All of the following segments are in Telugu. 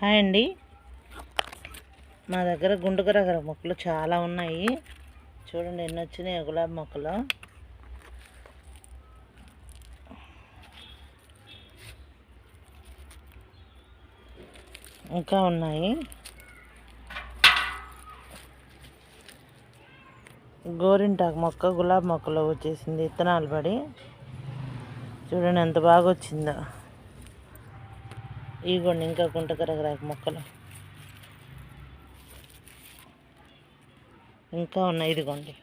హాయ్ అండి. మా దగ్గర గుండుగరగర మొక్కలు చాలా ఉన్నాయి. చూడండి ఎన్ని వచ్చినాయి గులాబీ మొక్కలు. ఇంకా ఉన్నాయి. గోరింటాకు మొక్క గులాబీ మొక్కలో వచ్చేసింది. విత్తనాలు పడి. చూడండి ఎంత బాగా వచ్చిందో. ఇదిగోండి ఇంకా గుంటకరగరాకు మొక్కలు. ఇంకా ఉన్నాయి ఇదిగోండి.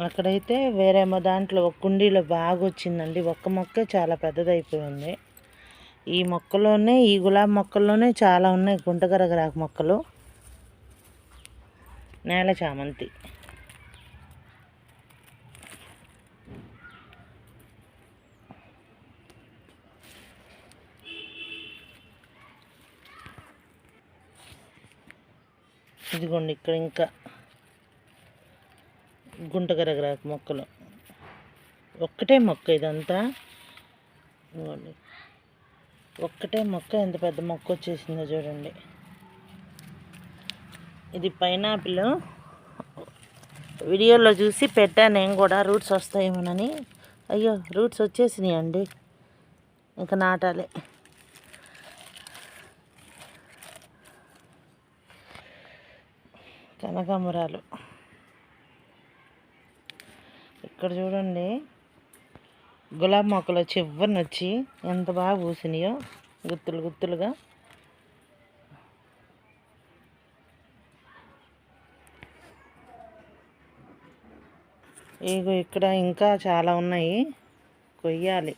అక్కడైతే వేరేమో దాంట్లో ఒక కుండీలో బాగా వచ్చిందండి. ఒక్క మొక్క చాలా పెద్దదైపోయింది. ఈ మొక్కలోనే ఈ గులాబీ మొక్కల్లోనే చాలా ఉన్నాయి గుంటకరగరాకు మొక్కలు. నేల చామంతి. ఇదిగోండి ఇక్కడ ఇంకా గుంటకరగరాకు మొక్కలు. ఒక్కటే మొక్క ఇదంతా. ఇదిగోండి. ఒక్కటే మొక్క ఎంత పెద్ద మొక్క వచ్చేసిందో చూడండి. ఇది పైనాపిల్. వీడియోలో చూసి పెట్టాను నేను కూడా రూట్స్ వస్తాయేమోనని. అయ్యో రూట్స్ వచ్చేసినాయి అండి ఇంకా నాటాలి. కనకాంబరాలు ఇక్కడ చూడండి గులాబీ మొక్కలు చివరిని వచ్చి ఎంత బాగా పూసినాయో గుత్తులు గుత్తులుగా. ఇగో ఇక్కడ ఇంకా చాలా ఉన్నాయి కొయ్యాలి.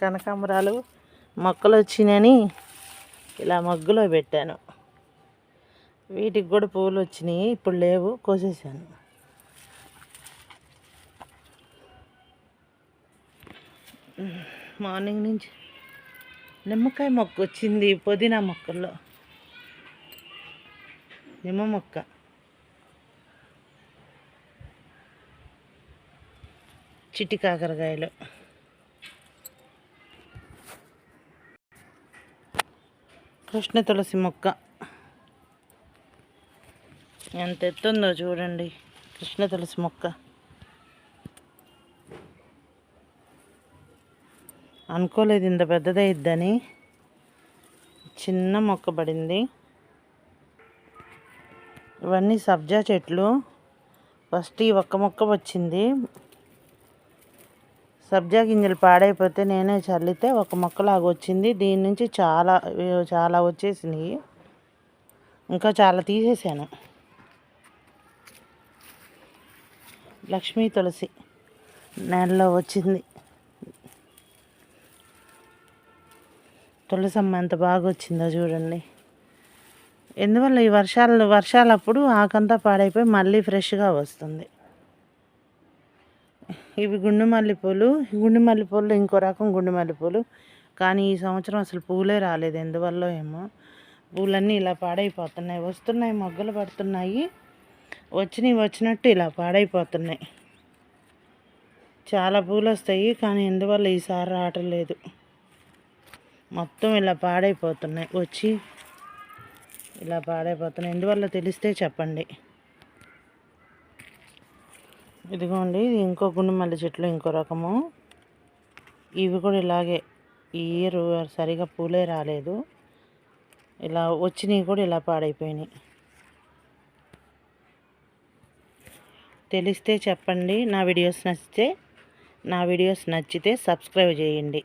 కనకాంబరాలు మొక్కలు వచ్చినాయని ఇలా మగ్గులో పెట్టాను. వీటికి కూడా పూలు వచ్చినాయి ఇప్పుడు లేవు కోసేసాను మార్నింగ్ నుంచి నిమ్మకాయ మొక్క వచ్చింది పుదీనా మొక్కల్లో. నిమ్మ మొక్క. చిట్టి కాకరకాయలు కృష్ణ తులసి మొక్క. ఎంత ఎత్తుందో చూడండి. కృష్ణ తులసి మొక్క. అనుకోలేదు ఇంత పెద్దదైద్దని చిన్న మొక్క పడింది. ఇవన్నీ సబ్జా చెట్లు. ఫస్ట్ ఈ ఒక్క మొక్క వచ్చింది. సబ్జా గింజలు పాడైపోతే నేనే చల్లితే ఒక మొక్కలాగా వచ్చింది. దీని నుంచి చాలా చాలా వచ్చేసినాయి. ఇంకా చాలా తీసేసాను. లక్ష్మీ తులసి నెలలో వచ్చింది. తులసమ్మ ఎంత బాగా వచ్చిందో చూడండి. ఎందువల్ల ఈ వర్షాలు వర్షాలప్పుడు ఆకంతా పాడైపోయి మళ్ళీ ఫ్రెష్గా వస్తుంది. ఇవి గుండు మల్లెపూలు గుండు మల్లెపూలు ఇంకో రకం గుండు మల్లెపూలు. కానీ ఈ సంవత్సరం అసలు పూలే రాలేదు. ఎందువల్ల ఏమో? పూలన్నీ ఇలా పాడైపోతున్నాయి. వస్తున్నాయి మొగ్గలు పడుతున్నాయి. వచ్చినవి వచ్చినట్టు ఇలా పాడైపోతున్నాయి. చాలా పూలు వస్తాయి కానీ ఎందువల్ల ఈసారి రావటం లేదు. మొత్తం ఇలా పాడైపోతున్నాయి. వచ్చి ఇలా పాడైపోతున్నాయి. ఎందువల్ల తెలిస్తే చెప్పండి. ఇదిగోండి ఇది ఇంకో గుండుమల్లి చెట్లు ఇంకో రకము. ఇవి కూడా ఇలాగే ఈ ఇయర్ సరిగా పూలే రాలేదు. ఇలా వచ్చినవి కూడా ఇలా పాడైపోయినాయి. తెలిస్తే చెప్పండి నా వీడియోస్ నచ్చితే నా వీడియోస్ నచ్చితే సబ్స్క్రైబ్ చేయండి.